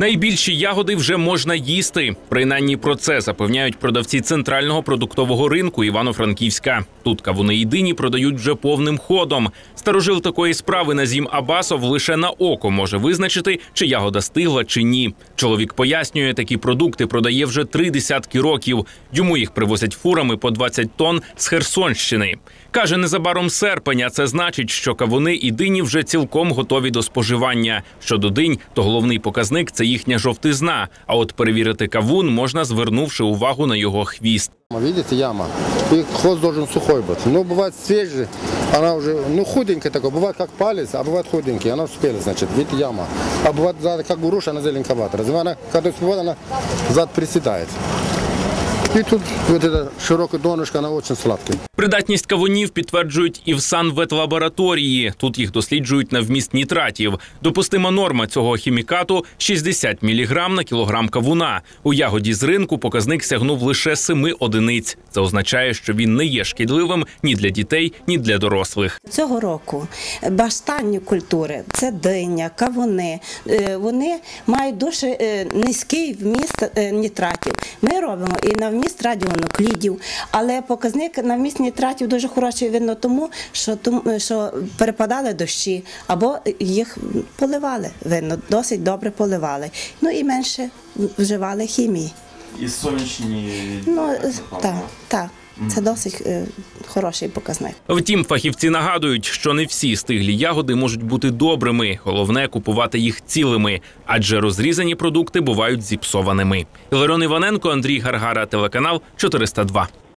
Найбільші ягоди вже можна їсти. Принаймні про це запевняють продавці центрального продуктового ринку Івано-Франківська. Тут кавуни і дині продають вже повним ходом. Старожил такої справи Назім Абасов лише на око може визначити, чи ягода стигла чи ні. Чоловік пояснює, такі продукти продає вже три десятки років. Йому їх привозять фурами по 20 тонн з Херсонщини. Каже, незабаром серпня. Це значить, що кавуни і вже цілком готові до споживання. Щодо динь, то головний показник це їхня жовтизна. А от перевірити кавун можна, звернувши увагу на його хвіст. Видите, яма. И хвост должен сухой быть. Ну, бывает свежий, она уже, ну, худенькая такой. Бывает как палец, а бывает худенький. Она успела, значит, видите, яма. А бывает сзади, как груша, она зеленковата. Разве она, когда успевает, она зад приседает. И тут вот эта широкая донышко, она очень сладкая. Придатність кавунів підтверджують і в санветлабораторії. Тут їх досліджують на вміст нітратів. Допустима норма цього хімікату 60 мг на кілограм кавуна. У ягоді з ринку показник сягнув лише 7 одиниць. Це означає, що він не є шкідливим ні для дітей, ні для дорослих. Цього року баштанні культури це диня, кавуни. е, Вони мають дуже е, низький вміст е, нітратів. Ми робимо і на вміст радіонуклідів, але показник на вміст нітратів дуже хороший видно тому, що що перепадали дощі або їх поливали. Видно, досить добре поливали. Ну і менше вживали хімії. І сонячні Ну так, так. Це досить е, хороший показник. Втім, фахівці нагадують, що не всі стиглі ягоди можуть бути добрими. Головне купувати їх цілими, адже розрізані продукти бувають зіпсованими. Лерон Іваненко, Андрій Гаргара, телеканал 402.